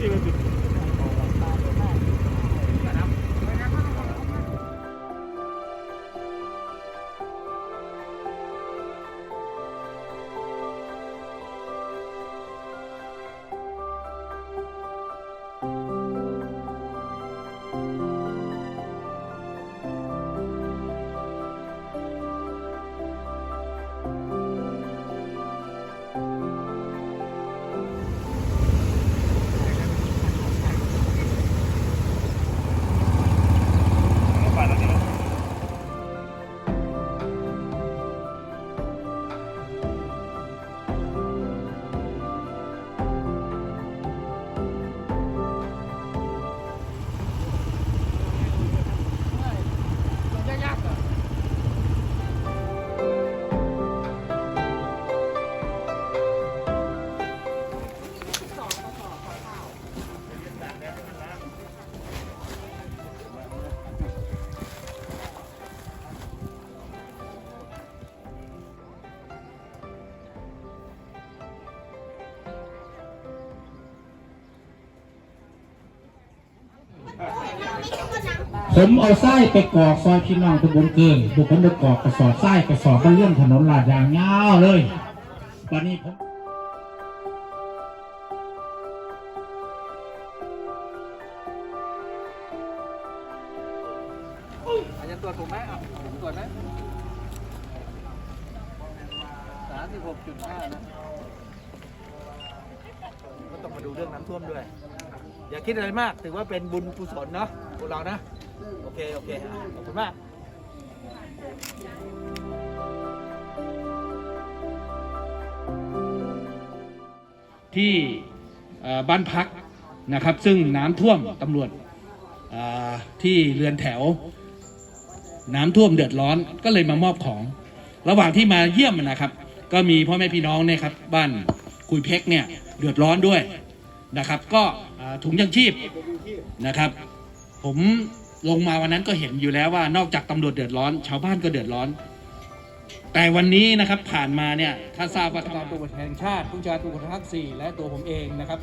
Ходили тут. ผมเอาไส้ไปกอกซอยพี่น้องตะบนเกินบุกผมไปกอกกระสอบไส้กระสอบมันเลื่อนถนนลาดยางยาเลยวันนี้ผมอาจจะตรวจผมไหมอะตรวจไหมสามสิบหกจุดห้านะก็ต้องมาดูเรื่องน้ำท่วมด้วย อย่าคิดอะไรมาก ถือว่าเป็นบุญกุศลเนาะพวกเรานะ โอเค โอเคอะขอบคุณมากที่เอ่อบ้านพักนะครับ ซึ่งน้ำท่วมตำรวจเอ่อที่เรือนแถว น้ำท่วมเดือดร้อนก็เลยมามอบของ ระหว่างที่มาเยี่ยมนะครับ ก็มีพ่อแม่พี่น้องเนี่ยครับบ้านคุยเพกเนี่ยเดือดร้อนด้วยนะครับ ก็เอ่อถุงยังชีพนะครับ ผม ลงมาวันนั้นก็เห็นอยู่แล้วว่านอกจากตำรวจเดือดร้อน ชาวบ้านก็เดือดร้อน แต่วันนี้นะครับผ่านมาเนี่ยถ้าทราบว่าการตำรวจแห่งชาติผู้การตำรวจภาคสี่และตัวผมเองนะครับ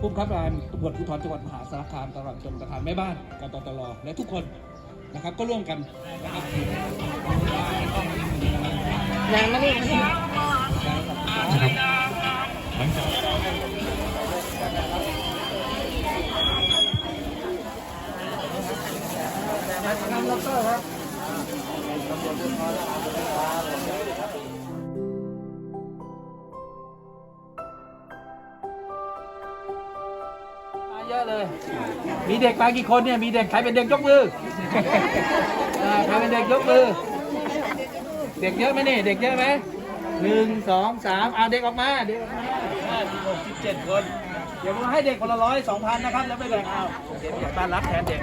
ผู้บังคับการตำรวจภูธรจังหวัดมหาสารคามตลอดจนประธานแม่บ้านกตตลและทุกคนนะครับก็ร่วมกันนะครับมาเย อะเลย มีเด็กมากี่คนเนี่ย มีเด็กใครเป็นเด็กยกมืออ่าใครเป็นเด็กยกมือ เด็กเยอะไหมเนี่ย เด็กเยอะไหมหนึ่งสองสามเอาเด็กออกมา เด็กออกมาห้าสิบหกสิบเจ็ดคน เดี๋ยวผมให้เด็กคนละร้อยสองพันนะครับ แล้วไม่แบ่งเอาเดี๋ยวผู้ใหญ่บ้านรับแทนเด็ก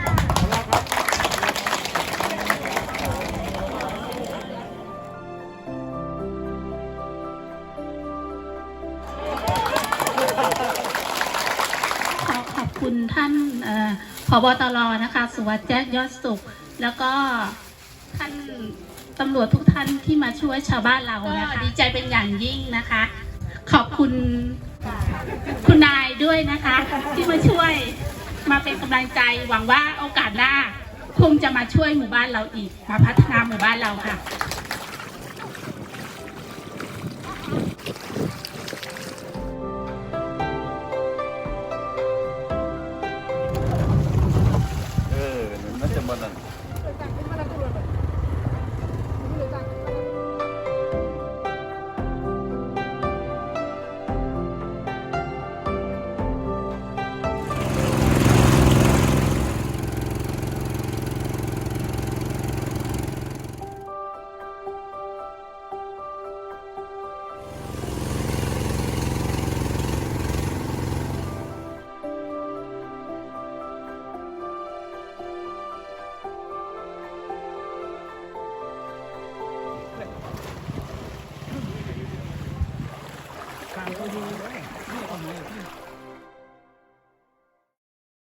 ท่านผบตรนะคะ สุวัสดิ์แจ้งยอดสุข แล้วก็ท่านตำรวจทุกท่านที่มาช่วยชาวบ้านเรานะคะดีใจเป็นอย่างยิ่งนะคะ ขอบคุณคุณนายด้วยนะคะ ที่มาช่วยมาเป็นกำลังใจหวังว่าโอกาสหน้าคงจะมาช่วยหมู่บ้านเราอีก มาพัฒนาหมู่บ้านเราค่ะ เ